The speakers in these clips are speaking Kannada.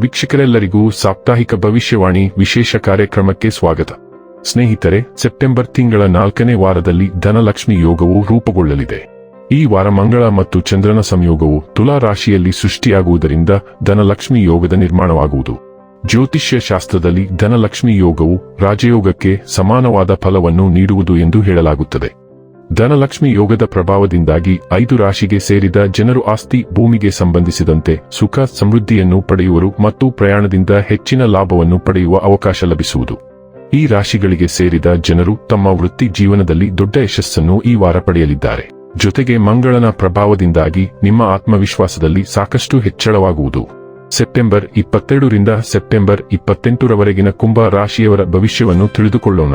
ವೀಕ್ಷಕರೆಲ್ಲರಿಗೂ ಸಾಪ್ತಾಹಿಕ ಭವಿಷ್ಯವಾಣಿ ವಿಶೇಷ ಕಾರ್ಯಕ್ರಮಕ್ಕೆ ಸ್ವಾಗತ. ಸ್ನೇಹಿತರೆ, ಸೆಪ್ಟೆಂಬರ್ ತಿಂಗಳ ನಾಲ್ಕನೇ ವಾರದಲ್ಲಿ ಧನಲಕ್ಷ್ಮಿ ಯೋಗವು ರೂಪುಗೊಳ್ಳಲಿದೆ. ಈ ವಾರ ಮಂಗಳ ಮತ್ತು ಚಂದ್ರನ ಸಂಯೋಗವು ತುಲಾ ರಾಶಿಯಲ್ಲಿ ಸೃಷ್ಟಿಯಾಗುವುದರಿಂದ ಧನಲಕ್ಷ್ಮಿ ಯೋಗದ ನಿರ್ಮಾಣವಾಗುವುದು. ಜ್ಯೋತಿಷ್ಯ ಶಾಸ್ತ್ರದಲ್ಲಿ ಧನಲಕ್ಷ್ಮಿ ಯೋಗವು ರಾಜಯೋಗಕ್ಕೆ ಸಮಾನವಾದ ಫಲವನ್ನು ನೀಡುವುದು ಎಂದು ಹೇಳಲಾಗುತ್ತದೆ. ಧನಲಕ್ಷ್ಮಿ ಯೋಗದ ಪ್ರಭಾವದಿಂದಾಗಿ ಐದು ರಾಶಿಗೆ ಸೇರಿದ ಜನರು ಆಸ್ತಿ ಭೂಮಿಗೆ ಸಂಬಂಧಿಸಿದಂತೆ ಸುಖ, ಸಮೃದ್ಧಿಯನ್ನು ಪಡೆಯುವರು ಮತ್ತು ಪ್ರಯಾಣದಿಂದ ಹೆಚ್ಚಿನ ಲಾಭವನ್ನು ಪಡೆಯುವ ಅವಕಾಶ ಲಭಿಸುವುದು. ಈ ರಾಶಿಗಳಿಗೆ ಸೇರಿದ ಜನರು ತಮ್ಮ ವೃತ್ತಿ ಜೀವನದಲ್ಲಿ ದೊಡ್ಡ ಯಶಸ್ಸನ್ನು ಈ ವಾರ ಪಡೆಯಲಿದ್ದಾರೆ. ಜೊತೆಗೆ ಮಂಗಳನ ಪ್ರಭಾವದಿಂದಾಗಿ ನಿಮ್ಮ ಆತ್ಮವಿಶ್ವಾಸದಲ್ಲಿ ಸಾಕಷ್ಟು ಹೆಚ್ಚಳವಾಗುವುದು. ಸೆಪ್ಟೆಂಬರ್ ಇಪ್ಪತ್ತೆರಡರಿಂದ ಸೆಪ್ಟೆಂಬರ್ ಇಪ್ಪತ್ತೆಂಟರವರೆಗಿನ ಕುಂಭ ರಾಶಿಯವರ ಭವಿಷ್ಯವನ್ನು ತಿಳಿದುಕೊಳ್ಳೋಣ.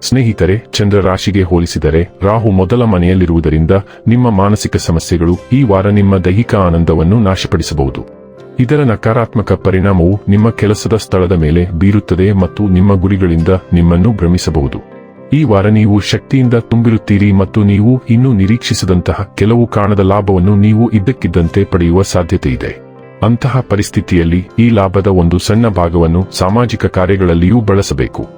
ಸ್ನೇಹಿತರೆ ಚಂದ್ರ ರಾಶಿಗೆ ಹೋಲಿಸಿದರೆ ರಾಹು ಮೊದಲ ಮನೆಯಲ್ಲಿರುವುದರಿಂದ ನಿಮ್ಮ ಮಾನಸಿಕ ಸಮಸ್ಯೆಗಳು ಈ ವಾರ ನಿಮ್ಮ ದೈಹಿಕ ಆನಂದವನ್ನು ನಾಶಪಡಿಸಬಹುದು. ಇದರ ನಕಾರಾತ್ಮಕ ಪರಿಣಾಮವು ನಿಮ್ಮ ಕೆಲಸದ ಸ್ಥಳದ ಮೇಲೆ ಬೀರುತ್ತದೆ ಮತ್ತು ನಿಮ್ಮ ಗುರಿಗಳಿಂದ ನಿಮ್ಮನ್ನು ಭ್ರಮಿಸಬಹುದು. ಈ ವಾರ ನೀವು ಶಕ್ತಿಯಿಂದ ತುಂಬಿರುತ್ತೀರಿ ಮತ್ತು ನೀವು ಇನ್ನೂ ನಿರೀಕ್ಷಿಸದಂತಹ ಕೆಲವು ಕಾಣದ ಲಾಭವನ್ನು ನೀವು ಇದ್ದಕ್ಕಿದ್ದಂತೆ ಪಡೆಯುವ ಸಾಧ್ಯತೆ ಇದೆ. ಅಂತಹ ಪರಿಸ್ಥಿತಿಯಲ್ಲಿ ಈ ಲಾಭದ ಒಂದು ಸಣ್ಣ ಭಾಗವನ್ನು ಸಾಮಾಜಿಕ ಕಾರ್ಯಗಳಲ್ಲಿಯೂ ಬಳಸಬೇಕು.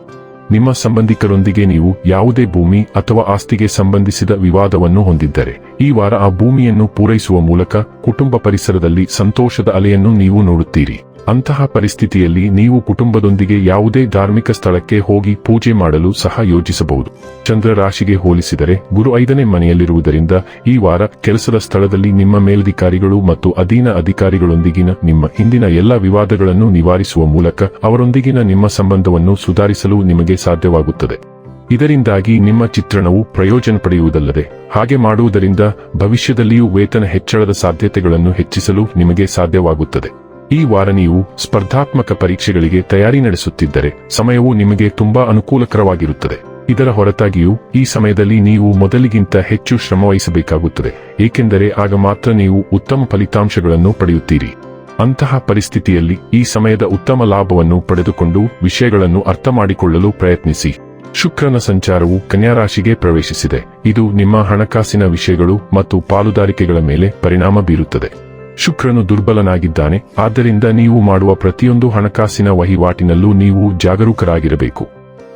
ನಿಮ್ಮ ಸಂಬಂಧಿಕರೊಂದಿಗೆ ನೀವು ಯಾವುದೇ ಭೂಮಿ ಅಥವಾ ಆಸ್ತಿಗೆ ಸಂಬಂಧಿಸಿದ ವಿವಾದವನ್ನು ಹೊಂದಿದ್ದರೆ. ಈ ವಾರ ಆ ಭೂಮಿಯನ್ನು ಪೂರೈಸುವ ಮೂಲಕ ಕುಟುಂಬ ಪರಿಸರದಲ್ಲಿ ಸಂತೋಷದ ಅಲೆಯನ್ನು ನೀವು ನೋಡುತ್ತೀರಿ. ಅಂತಹ ಪರಿಸ್ಥಿತಿಯಲ್ಲಿ ನೀವು ಕುಟುಂಬದೊಂದಿಗೆ ಯಾವುದೇ ಧಾರ್ಮಿಕ ಸ್ಥಳಕ್ಕೆ ಹೋಗಿ ಪೂಜೆ ಮಾಡಲು ಸಹ ಯೋಜಿಸಬಹುದು. ಚಂದ್ರ ರಾಶಿಗೆ ಹೋಲಿಸಿದರೆ ಗುರು ಐದನೇ ಮನೆಯಲ್ಲಿರುವುದರಿಂದ ಈ ವಾರ ಕೆಲಸದ ಸ್ಥಳದಲ್ಲಿ ನಿಮ್ಮ ಮೇಲಧಿಕಾರಿಗಳು ಮತ್ತು ಅಧೀನ ಅಧಿಕಾರಿಗಳೊಂದಿಗಿನ ನಿಮ್ಮ ಹಿಂದಿನ ಎಲ್ಲ ವಿವಾದಗಳನ್ನು ನಿವಾರಿಸುವ ಮೂಲಕ ಅವರೊಂದಿಗಿನ ನಿಮ್ಮ ಸಂಬಂಧವನ್ನು ಸುಧಾರಿಸಲು ನಿಮಗೆ ಸಾಧ್ಯವಾಗುತ್ತದೆ. ಇದರಿಂದಾಗಿ ನಿಮ್ಮ ಚಿತ್ರಣವು ಪ್ರಯೋಜನ ಪಡೆಯುವುದಲ್ಲದೆ ಹಾಗೆ ಮಾಡುವುದರಿಂದ ಭವಿಷ್ಯದಲ್ಲಿಯೂ ವೇತನ ಹೆಚ್ಚಳದ ಸಾಧ್ಯತೆಗಳನ್ನು ಹೆಚ್ಚಿಸಲು ನಿಮಗೆ ಸಾಧ್ಯವಾಗುತ್ತದೆ. ಈ ವಾರ ನೀವು ಸ್ಪರ್ಧಾತ್ಮಕ ಪರೀಕ್ಷೆಗಳಿಗೆ ತಯಾರಿ ನಡೆಸುತ್ತಿದ್ದರೆ ಸಮಯವು ನಿಮಗೆ ತುಂಬಾ ಅನುಕೂಲಕರವಾಗಿರುತ್ತದೆ. ಇದರ ಹೊರತಾಗಿಯೂ ಈ ಸಮಯದಲ್ಲಿ ನೀವು ಮೊದಲಿಗಿಂತ ಹೆಚ್ಚು ಶ್ರಮವಹಿಸಬೇಕಾಗುತ್ತದೆ ಏಕೆಂದರೆ ಆಗ ಮಾತ್ರ ನೀವು ಉತ್ತಮ ಫಲಿತಾಂಶಗಳನ್ನು ಪಡೆಯುತ್ತೀರಿ. ಅಂತಹ ಪರಿಸ್ಥಿತಿಯಲ್ಲಿ ಈ ಸಮಯದ ಉತ್ತಮ ಲಾಭವನ್ನು ಪಡೆದುಕೊಂಡು ವಿಷಯಗಳನ್ನು ಅರ್ಥ ಮಾಡಿಕೊಳ್ಳಲು ಪ್ರಯತ್ನಿಸಿ. ಶುಕ್ರನ ಸಂಚಾರವು ಕನ್ಯಾರಾಶಿಗೆ ಪ್ರವೇಶಿಸಿದೆ. ಇದು ನಿಮ್ಮ ಹಣಕಾಸಿನ ವಿಷಯಗಳು ಮತ್ತು ಪಾಲುದಾರಿಕೆಗಳ ಮೇಲೆ ಪರಿಣಾಮ ಬೀರುತ್ತದೆ. ಶುಕ್ರನು ದುರ್ಬಲನಾಗಿದ್ದಾನೆ, ಆದ್ದರಿಂದ ನೀವು ಮಾಡುವ ಪ್ರತಿಯೊಂದು ಹಣಕಾಸಿನ ವಹಿವಾಟಿನಲ್ಲೂ ನೀವು ಜಾಗರೂಕರಾಗಿರಬೇಕು.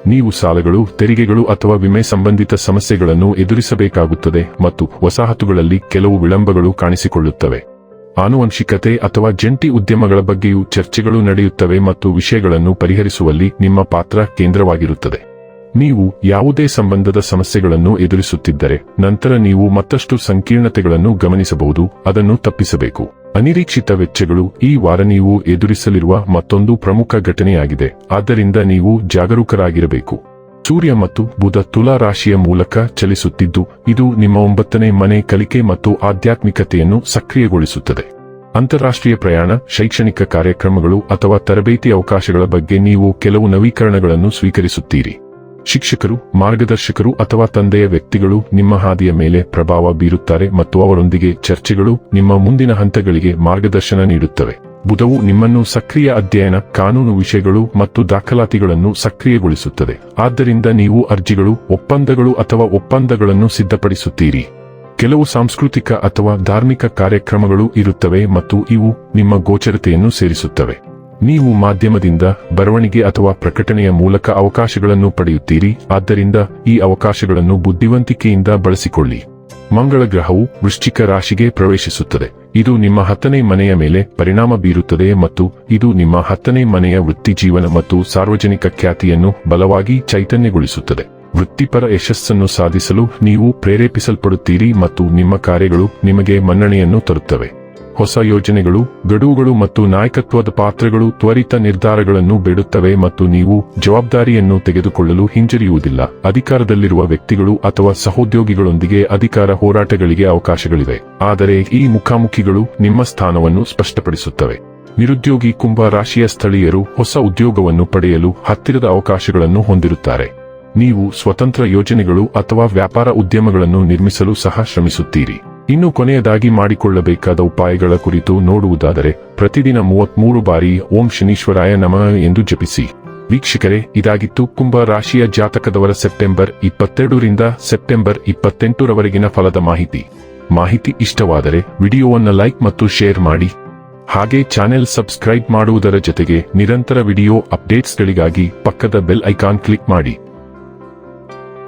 ನೀವು ಸಾಲಗಳು, ತೆರಿಗೆಗಳು ಅಥವಾ ವಿಮೆ ಸಂಬಂಧಿತ ಸಮಸ್ಯೆಗಳನ್ನು ಎದುರಿಸಬೇಕಾಗುತ್ತದೆ ಮತ್ತು ವಸಾಹತುಗಳಲ್ಲಿ ಕೆಲವು ವಿಳಂಬಗಳು ಕಾಣಿಸಿಕೊಳ್ಳುತ್ತವೆ. ಆನುವಂಶಿಕತೆ ಅಥವಾ ಜಂಟಿ ಉದ್ಯಮಗಳ ಬಗ್ಗೆಯೂ ಚರ್ಚೆಗಳು ನಡೆಯುತ್ತವೆ ಮತ್ತು ವಿಷಯಗಳನ್ನು ಪರಿಹರಿಸುವಲ್ಲಿ ನಿಮ್ಮ ಪಾತ್ರ ಕೇಂದ್ರವಾಗಿರುತ್ತದೆ. ನೀವು ಯಾವುದೇ ಸಂಬಂಧದ ಸಮಸ್ಯೆಗಳನ್ನು ಎದುರಿಸುತ್ತಿದ್ದರೆ, ನಂತರ ನೀವು ಮತ್ತಷ್ಟು ಸಂಕೀರ್ಣತೆಗಳನ್ನು ಗಮನಿಸಬಹುದು, ಅದನ್ನು ತಪ್ಪಿಸಬೇಕು. ಅನಿರೀಕ್ಷಿತ ವೆಚ್ಚಗಳು ಈ ವಾರ ನೀವು ಎದುರಿಸಲಿರುವ ಮತ್ತೊಂದು ಪ್ರಮುಖ ಘಟನೆಯಾಗಿದೆ, ಆದ್ದರಿಂದ ನೀವು ಜಾಗರೂಕರಾಗಿರಬೇಕು. ಸೂರ್ಯ ಮತ್ತು ಬುಧ ತುಲಾ ರಾಶಿಯ ಮೂಲಕ ಚಲಿಸುತ್ತಿದ್ದು, ಇದು ನಿಮ್ಮ ಒಂಬತ್ತನೇ ಮನೆ ಕಲಿಕೆ ಮತ್ತು ಆಧ್ಯಾತ್ಮಿಕತೆಯನ್ನು ಸಕ್ರಿಯಗೊಳಿಸುತ್ತದೆ. ಅಂತಾರಾಷ್ಟ್ರೀಯ ಪ್ರಯಾಣ, ಶೈಕ್ಷಣಿಕ ಕಾರ್ಯಕ್ರಮಗಳು ಅಥವಾ ತರಬೇತಿ ಅವಕಾಶಗಳ ಬಗ್ಗೆ ನೀವು ಕೆಲವು ನವೀಕರಣಗಳನ್ನು ಸ್ವೀಕರಿಸುತ್ತೀರಿ. ಶಿಕ್ಷಕರು, ಮಾರ್ಗದರ್ಶಕರು ಅಥವಾ ತಂದೆಯ ವ್ಯಕ್ತಿಗಳು ನಿಮ್ಮ ಹಾದಿಯ ಮೇಲೆ ಪ್ರಭಾವ ಬೀರುತ್ತಾರೆ ಮತ್ತು ಅವರೊಂದಿಗೆ ಚರ್ಚೆಗಳು ನಿಮ್ಮ ಮುಂದಿನ ಹಂತಗಳಿಗೆ ಮಾರ್ಗದರ್ಶನ ನೀಡುತ್ತವೆ. ಬುಧವು ನಿಮ್ಮನ್ನು ಸಕ್ರಿಯ ಅಧ್ಯಯನ, ಕಾನೂನು ವಿಷಯಗಳು ಮತ್ತು ದಾಖಲಾತಿಗಳನ್ನು ಸಕ್ರಿಯಗೊಳಿಸುತ್ತದೆ. ಆದ್ದರಿಂದ ನೀವು ಅರ್ಜಿಗಳು, ಒಪ್ಪಂದಗಳು ಅಥವಾ ಒಪ್ಪಂದಗಳನ್ನು ಸಿದ್ಧಪಡಿಸುತ್ತೀರಿ. ಕೆಲವು ಸಾಂಸ್ಕೃತಿಕ ಅಥವಾ ಧಾರ್ಮಿಕ ಕಾರ್ಯಕ್ರಮಗಳು ಇರುತ್ತವೆ ಮತ್ತು ಇವು ನಿಮ್ಮ ಗೋಚರತೆಯನ್ನು ಸೇರಿಸುತ್ತವೆ. ನೀವು ಮಾಧ್ಯಮದಿಂದ ಬರವಣಿಗೆ ಅಥವಾ ಪ್ರಕಟಣೆಯ ಮೂಲಕ ಅವಕಾಶಗಳನ್ನು ಪಡೆಯುತ್ತೀರಿ, ಆದ್ದರಿಂದ ಈ ಅವಕಾಶಗಳನ್ನು ಬುದ್ಧಿವಂತಿಕೆಯಿಂದ ಬಳಸಿಕೊಳ್ಳಿ. ಮಂಗಳ ಗ್ರಹವು ವೃಶ್ಚಿಕ ರಾಶಿಗೆ ಪ್ರವೇಶಿಸುತ್ತದೆ. ಇದು ನಿಮ್ಮ ಹತ್ತನೇ ಮನೆಯ ಮೇಲೆ ಪರಿಣಾಮ ಬೀರುತ್ತದೆ ಮತ್ತು ಇದು ನಿಮ್ಮ ಹತ್ತನೇ ಮನೆಯ ವೃತ್ತಿಜೀವನ ಮತ್ತು ಸಾರ್ವಜನಿಕ ಖ್ಯಾತಿಯನ್ನು ಬಲವಾಗಿ ಚೈತನ್ಯಗೊಳಿಸುತ್ತದೆ. ವೃತ್ತಿಪರ ಯಶಸ್ಸನ್ನು ಸಾಧಿಸಲು ನೀವು ಪ್ರೇರೇಪಿಸಲ್ಪಡುತ್ತೀರಿ ಮತ್ತು ನಿಮ್ಮ ಕಾರ್ಯಗಳು ನಿಮಗೆ ಮನ್ನಣೆಯನ್ನು ತರುತ್ತವೆ. ಹೊಸ ಯೋಜನೆಗಳು, ಗಡುವುಗಳು ಮತ್ತು ನಾಯಕತ್ವದ ಪಾತ್ರಗಳು ತ್ವರಿತ ನಿರ್ಧಾರಗಳನ್ನು ಬೇಡುತ್ತವೆ ಮತ್ತು ನೀವು ಜವಾಬ್ದಾರಿಯನ್ನು ತೆಗೆದುಕೊಳ್ಳಲು ಹಿಂಜರಿಯುವುದಿಲ್ಲ. ಅಧಿಕಾರದಲ್ಲಿರುವ ವ್ಯಕ್ತಿಗಳು ಅಥವಾ ಸಹೋದ್ಯೋಗಿಗಳೊಂದಿಗೆ ಅಧಿಕಾರ ಹೋರಾಟಗಳಿಗೆ ಅವಕಾಶಗಳಿವೆ. ಆದರೆ ಈ ಮುಖಾಮುಖಿಗಳು ನಿಮ್ಮ ಸ್ಥಾನವನ್ನು ಸ್ಪಷ್ಟಪಡಿಸುತ್ತವೆ. ನಿರುದ್ಯೋಗಿ ಕುಂಭ ರಾಶಿಯ ಸ್ಥಳೀಯರು ಹೊಸ ಉದ್ಯೋಗವನ್ನು ಪಡೆಯಲು ಹತ್ತಿರದ ಅವಕಾಶಗಳನ್ನು ಹೊಂದಿರುತ್ತಾರೆ. ನೀವು ಸ್ವತಂತ್ರ ಯೋಜನೆಗಳು ಅಥವಾ ವ್ಯಾಪಾರ ಉದ್ಯಮಗಳನ್ನು ನಿರ್ಮಿಸಲು ಸಹ ಶ್ರಮಿಸುತ್ತೀರಿ. ಇನ್ನು ಕೊನೆಯದಾಗಿ ಮಾಡಿಕೊಳ್ಳಬೇಕಾದ ಉಪಾಯಗಳ ಕುರಿತು ನೋಡುವುದಾದರೆ, ಪ್ರತಿದಿನ ಮೂವತ್ಮೂರು ಬಾರಿ ಓಂ ಶನೀಶ್ವರಾಯ ನಮಃ ಎಂದು ಜಪಿಸಿ. ವೀಕ್ಷಕರೇ, ಇದಾಗಿತ್ತು ಕುಂಭ ರಾಶಿಯ ಜಾತಕದವರ ಸೆಪ್ಟೆಂಬರ್ ಇಪ್ಪತ್ತೆರಡರಿಂದ ಸೆಪ್ಟೆಂಬರ್ ಇಪ್ಪತ್ತೆಂಟರವರೆಗಿನ ಫಲದ ಮಾಹಿತಿ. ಮಾಹಿತಿ ಇಷ್ಟವಾದರೆ ವಿಡಿಯೋವನ್ನು ಲೈಕ್ ಮತ್ತು ಶೇರ್ ಮಾಡಿ. ಹಾಗೆ ಚಾನೆಲ್ ಸಬ್ಸ್ಕ್ರೈಬ್ ಮಾಡುವುದರ ಜೊತೆಗೆ ನಿರಂತರ ವಿಡಿಯೋ ಅಪ್ಡೇಟ್ಸ್ಗಳಿಗಾಗಿ ಪಕ್ಕದ ಬೆಲ್ ಐಕಾನ್ ಕ್ಲಿಕ್ ಮಾಡಿ.